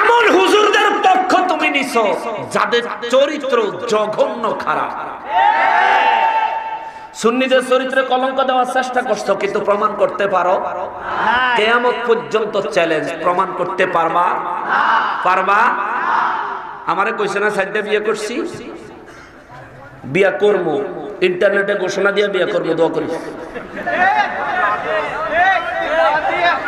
এমন হুজুরদের পক্ষ তুমি নিছো যাদের চরিত্র জঘন্য খারাপ। সুন্নিদের চরিত্রে কলঙ্ক দেওয়ার চেষ্টা করছ, কিন্তু প্রমাণ করতে পারো? কেয়ামত পর্যন্ত চ্যালেঞ্জ প্রমাণ করতে পারবা? পারবা? আমারে কইছে না, সাইডে বিয়ে করছি? বিয়া করব ইন্টারনেটে ঘোষণা দিয়ে বিয়া করব দোয়া করি।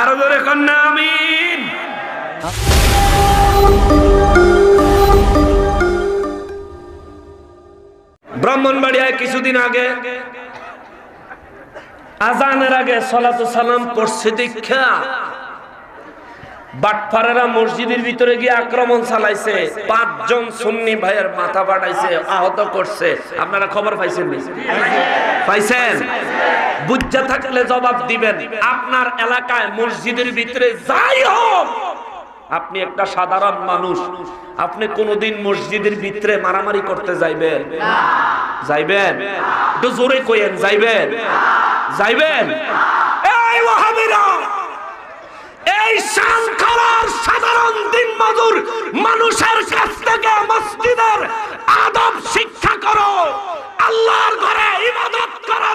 আরও জোরে কোন না আমিন। ব্রাহ্মণবাড়িয়ায় কিছুদিন আগে, আজানের আগে সলাতু সালাম পড়ছে দীক্ষা। বাটফারেরা মসজিদের ভিতরে গিয়ে আক্রমণ চালাইছে, পাঁচজন সুন্নি ভাইয়ের মাথা ফাটাইছে, আহত করছে। আপনারা খবর পাইছেন? পাইছেন? বুঝা থাকলে জবাব দিবেন, আপনার এলাকায় মসজিদের ভিতরে যাই হোক, আপনি একটা সাধারণ মানুষ, আপনি কোনোদিন মসজিদের ভিতরে মারামারি করতে যাইবেন? যাইবেন? একটু জোরে কইেন যাইবেন? যাইবেন? এই ওয়াহাবিরা, এই শৃঙ্খলার সাধারণ দিন মজুর মানুষের কাছ থেকে মসজিদের আদব শিক্ষা করো। আল্লাহর ঘরে ইবাদত করা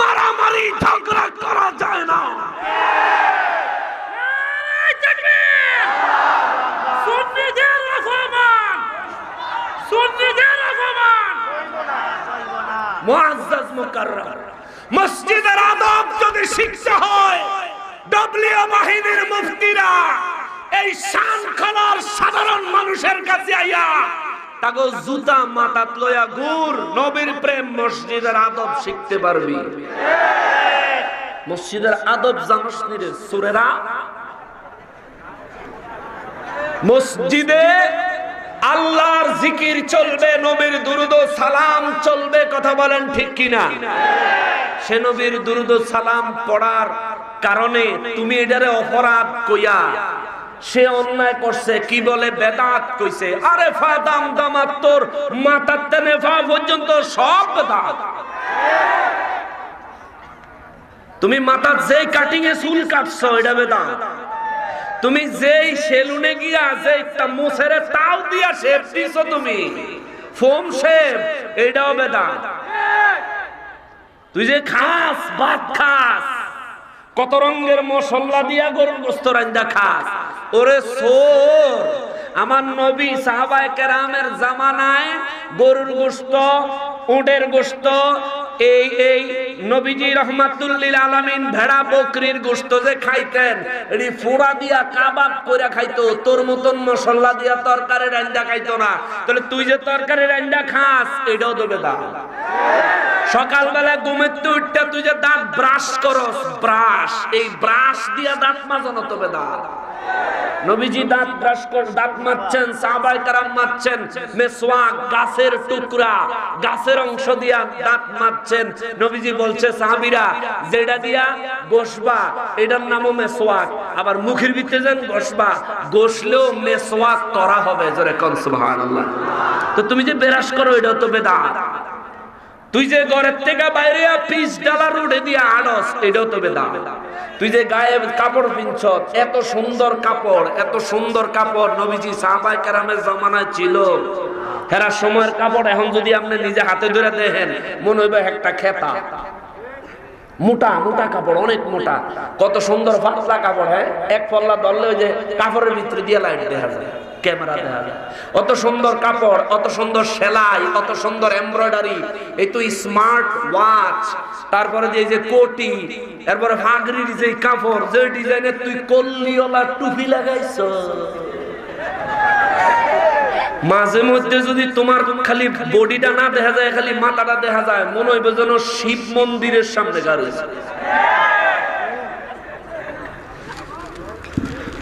মারামারি ঝগড়া করা যায় না। মসজিদের আদব যদি হয় ডব্লিউ বাহিনীর মুফতিরা এই শান সাধারণ মানুষের কাছে আইয়া জুতা মাথাত লয়া গুর, নবীর প্রেম মসজিদের আদব শিখতে পারবি। মসজিদের আদব সুরেরা, মসজিদে আল্লাহর জিকির চলবে, নবীর দুরুদ সালাম চলবে, কথা বলেন ঠিক কিনা? সে নবীর দুরুদ সালাম পড়ার কারণে তুমি এটারে অপরাধ কইয়া সে অন্যায় করছে, কি বলে? বেদাত কইছে। আরে ফা দাম দামাত তোর মাথার তেনে ফা পর্যন্ত সব বেদাত। তুমি মাথার যেই কাটিং এ চুল কাটছো, এটা বেদাত। তুমি যেই সেলুনে গিয়া যে মুছেরে তাও দিয়া শেপ দিছো তুমি ফোম শেপ এইটাও বেদাত। তুই যে খাস, ভাত খাস, কত রঙের মশলা দিয়া গরুর গোস্ত রান্দা খাস ওরে সোর, আমার নবী সাহাবায় কেরামের জামানায় গরুর গোস্ত উটের গোস্ত এই এই নবীজি রহমাতুল্লিল আলামিন ভেড়া বকরির গোস্ত যে খাইতেন, এটি ফুড়া দিয়া কাবাব করে খাইতো, তোর মতন মশলা দিয়া তরকারি রান্দা খাইতো না। তাহলে তুই যে তরকারি রান্দা খাস, এটাও দেবে দা সকালবেলা ঘুমের তো উঠতে তুই যে দাঁত ব্রাশ করস, ব্রাশ, এই ব্রাশ দিয়া দাঁত মাজানো তবে দাঁত। নবীজি দাঁত ব্রাশ দাঁত সাহাবায়ে কারাম মেসওয়াক, গাছের টুকরা, গাছের অংশ দিয়া দাঁত নবীজি বলছে, সাহাবীরা, যেটা দিয়া এটার নামও মেসওয়াক। আবার মুখের ভিতরে যেন গোসবা গোসলেও মেসওয়াক করা হবে। জোরে কোন, সুবহানাল্লাহ। তো তুমি যে বেরাস করো, এটাও তো বেদাত। তুই যে ঘরের থেকে বাইরে পিস ডালা রোডে দিয়ে আনস, এটাও তো বেদা তুই যে গায়ে কাপড় পিনছ এত সুন্দর কাপড়, এত সুন্দর কাপড় নবীজি সাহাবাই কেরামের জমানায় ছিল। হেরা সময়ের কাপড়, এখন যদি আপনি নিজে হাতে ধরে দেখেন, মনে হইবে একটা খেতা। মোটা মোটা কাপড়, অনেক মোটা। কত সুন্দর পাতলা কাপড় হ্যাঁ? এক পল্লা ধরলে ওই যে কাপড়ের ভিতরে দিয়ে লাইট দেখা যায়, ক্যামেরা দেখা যায়। সুন্দর কাপড় সুন্দর সেলাই সুন্দর এই স্মার্ট ওয়াচ, তারপরে যে যে কোটি যে কাপড় যে ডিজাইনের তুই কল্লিওয়ালা টুপি লাগাইছ মাঝে মধ্যে যদি তোমার খালি বডিটা না দেখা যায়, খালি মাথাটা দেখা যায়, মনে হইবে যেন শিব মন্দিরের সামনে গাড়ি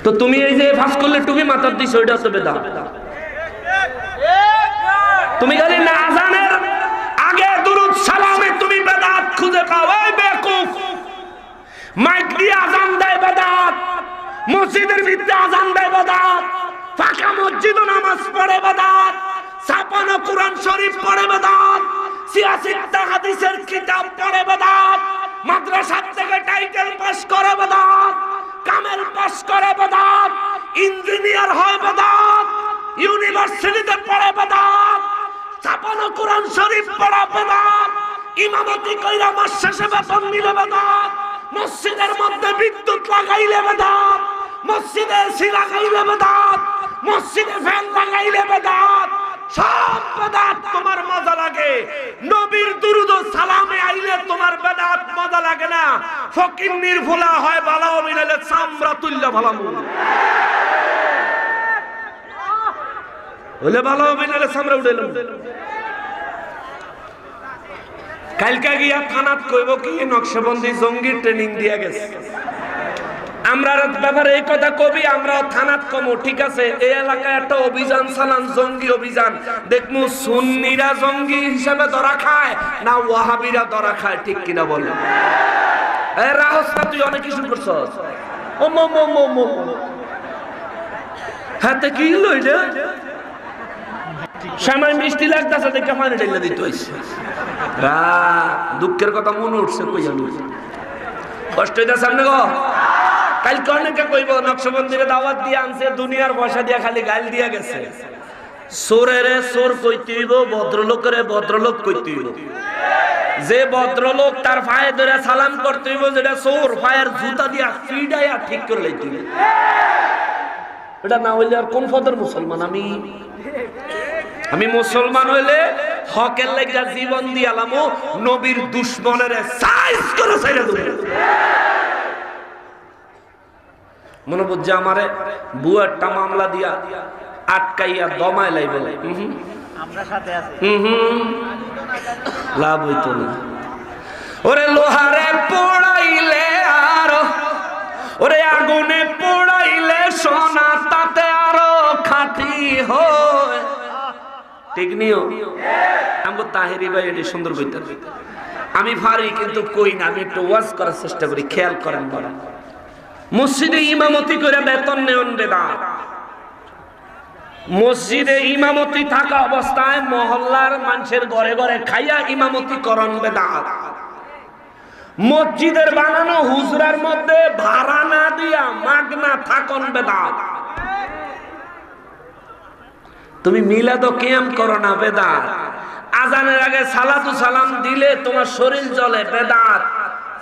তো তুমি এই যে ফাঁস করলে টুপি মাথার দিছ ওইটা হচ্ছে বেদাত তুমি খালি না আজানের আগে দুরুদ সালামে তুমি বেদাত খুঁজে পাও। এই বেকুফ, মাইক দিয়ে আজান দেয় বেদাত, মসজিদের ভিতরে আজান দেয় বেদাত। ফাঁকা মসজিদ নামাজ পড়ে বেদাত, ছাপানো কোরআন শরীফ পড়ে বেদাত সিয়াসিত্তা হাদিসের কিতাব পড়ে বেদাত মাদ্রাসা থেকে টাইটেল পাস করে বেদাত কামেল পাস করে বেদাত, ইঞ্জিনিয়ার হয় বেদাত, ইউনিভার্সিটিতে পড়ে বেদাত, ছাপানো কোরআন শরীফ পড়া বেদাত, ইমামতি কইরা মাস শেষে বেতন নিলে বেদাত, মসজিদের মধ্যে বিদ্যুৎ লাগাইলে বেদাত, মসজিদে এসি লাগাইলে বেদাত মসজিদে ফ্যান লাগাইলে বেদাত, সব বেদাত তোমার মজা লাগে। নবীর দুরুদ সালামে আইলে তোমার বেদাত মজা লাগে না। ফকির নির্ভুলা হয় বালা অবিনালে চামড়া তুল্য ভালামু হলে ভালো অবিনালে চামড়া উড়াইলাম কালকা গিয়া থানাত কইব কি, নকশবন্দি জঙ্গি ট্রেনিং দিয়া গেছে। আমরা ব্যাপারে এই কথা কবি, আমরা থানাত কমো, ঠিক আছে? এই এলাকায় একটা অভিযান চালান, জঙ্গি অভিযান। দেখমু সুন্নিরা জঙ্গি হিসাবে ধরা খায়, না ওয়াহাবিরা ধরা খায়, ঠিক কিনা বলে রাহস না, তুই অনেক কিছু করছস। ও, মো মো মো মো হাতে কি লইলে সামাই মিষ্টি লাগতেছে দেখে পানি ঢেলে দিতে হইছে। রা দুঃখের কথা মনে উঠছে কই জানো। কষ্ট হইতাছে সামনে গো? কালকে অনেকে কইব নকশবন্দিরে দাওয়াত দিয়ে আনছে, দুনিয়ার পয়সা দিয়া খালি গাল দিয়া গেছে। সোরেরে সোর কইতে হইব ভদ্রলোকেরে ভদ্রলোক কইতে হইব। যে ভদ্রলোক তার পায়ে ধরে সালাম করতে হইব, যেটা সোর পায়ের জুতা দিয়া ফিডাইয়া ঠিক করে লইতে হইব। এটা না হইলে আর কোন পদের মুসলমান? আমি আমি মুসলমান হইলে হকের লেগা জীবন দিয়ালামো, নবীর দুশ্মনের সাইজ করে সাইরা দেবো। মনে বুঝছে আমারে বুয়ারটা মামলা দিয়া আটকাইয়া দমায় আছি। হুম লাভ হইতো না। ওরে লোহারে পোড়াইলে আর ওরে আগুনে পোড়াইলে সোনা তাতে আরও খাঁটি হয়। ঠিক নিও? আমগো তাহেরি ভাই এটি সুন্দর বইতে আমি পারি কিন্তু কই না আমি একটু ওয়াজ করার চেষ্টা করি খেয়াল করেন বলা মসজিদে ইমামতি করে বেতন নেন বেদাত মসজিদে ইমামতি থাকা অবস্থায় মহল্লার মানুষের ঘরে ঘরে খাইয়া ইমামতি করন বেদাত মসজিদের বানানো হুজরার মধ্যে ভাড়া না দিয়া মাগনা থাকন বেদাত তুমি মিলাদ কিয়াম করো না বেদাত আজানের আগে সালাতু সালাম দিলে তোমার শরীর জ্বলে বেদাত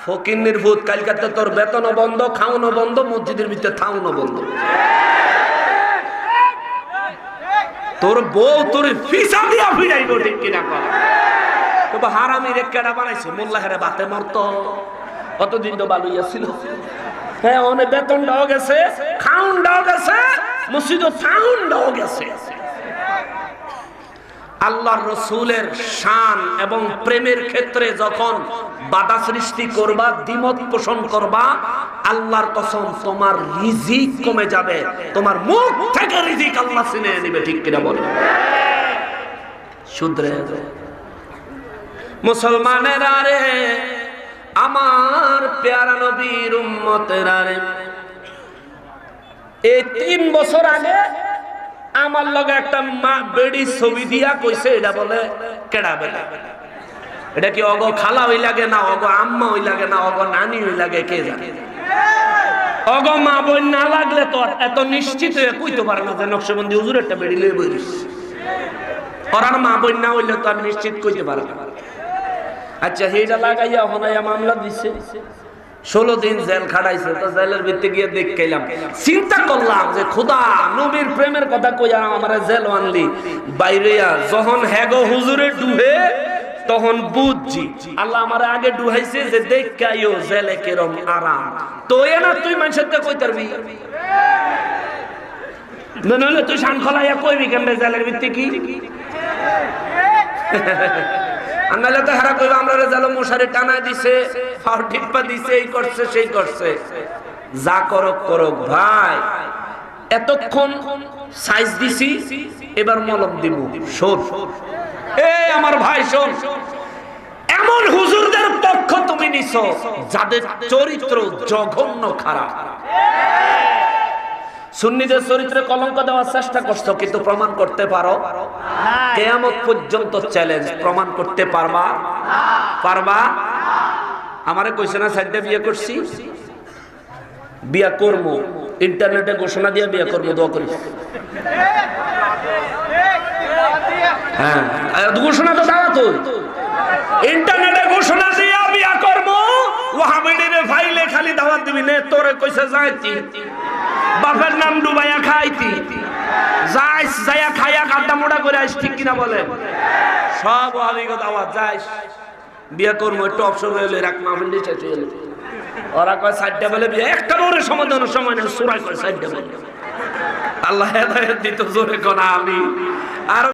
ফকির নির্ভূত, কালকাতে তোর বেতনও বন্ধ খাওয়ানো বন্ধ, মসজিদের ভিতরে থাউনো বন্ধ। তোর বউ তোর ফিসা কিনা কর তবে হারামি রে বানাইছে? মোল্লা বাতে মরত। কতদিন তো বালুইয়া ছিল? হ্যাঁ অনেক বেতন দাও গেছে খাউন দাও গেছে মসজিদ ফাউন দাও গেছে। আল্লাহর রসুলের শান এবং প্রেমের ক্ষেত্রে যখন বাধা সৃষ্টি করবা, দ্বিমত পোষণ করবা, আল্লাহর কসম তোমার রিজিক কমে যাবে। তোমার মুখ থেকে রিজিক আল্লাহ চিনে নিবে, ঠিক কিনা বলে শুধরে। মুসলমানের আরে আমার পেয়ারা নবীর উম্মতের আরে এই তিন বছর আগে আমার লগে একটা মা বেড়ি ছবি দিয়া কইছে, এটা বলে, কেডা বেলা এটা কি অগ খালা হই লাগে না অগ আম্মা হই লাগে না অগ নানি হই লাগে, কে জানে? অগ মা বোন না লাগলে তো এত নিশ্চিত হয়ে কইতে পারে না যে নকশবন্দি হুজুর একটা বেড়ি লয়ে বইরিস ওরার মা বোন না হইলে তো আর নিশ্চিত কইতে পারে আচ্ছা সেইটা লাগাইয়া হনাইয়া মামলা দিছে। ষোলো দিন জেল খাটাইছে, তো জেলের ভিতরে গিয়ে দেখলাম চিন্তা করলাম যে খোদা, নবীর প্রেমের কথা কইয়া আমার জেল আনলি। বাইরেয়া যখন হ্যাগো হুজুরে ডুবে, তখন বুঝছি। আল্লাহ আমার আগে ডুহাইছে যে দেখাইও জেলে কেরম আরাম। তো এ না তুই মানুষের কই তারবি? তুই শান খলাইয়া কইবি কেমনে জেলের ভিত্তি কি? আঙ্গালে তো হারা কইবা আমরা জালো মশারি টানা দিছে, ফাও টিপ্পা দিছে, এই করছে, সেই করছে। যা করক করক ভাই, এতক্ষণ সাইজ দিছি, এবার মলম দিব, শোন। এ আমার ভাই, শোন, এমন হুজুরদের পক্ষ তুমি নিছো, যাদের চরিত্র জঘন্য খারাপ। সুন্নিদের চরিত্রে কলঙ্ক দেওয়ার চেষ্টা করছ কিন্তু প্রমাণ করতে পারো? কেয়ামত পর্যন্ত চ্যালেঞ্জ প্রমাণ করতে পারবা? পারবা? আমারে কইছে না সাইডে বিয়ে করছি? বিয়া করব ইন্টারনেটে ঘোষণা দিয়ে বিয়ে করব দোয়া করি। হ্যাঁ। ঘোষণা তো দাও তুই ইন্টারনেটে ঘোষণা ওহাবিডিরে ফাইলে খালি দাওয়াত দিবি, নে, তোরে কইছে যাইতি। বাপের নাম ডুবাইয়া খাইতি। যাইস, যাইয়া খাইয়া কাদ্দা মোড়া করে আইস, ঠিক কিনা বলে? সব ওহাবিগো দাওয়াত, যাইস। বিয়া করব, একটু অবসর হইলে রাখ মাহফিল শেষ হয়ে ওরা কয়, সাইডটা বলে, বিয়ে একটা বড় সমাধানের সময় নেই সুরাই কয়, সাইডটা বলে। আল্লাহ হেদায়ত দিত, জোরে কোনা আমি আর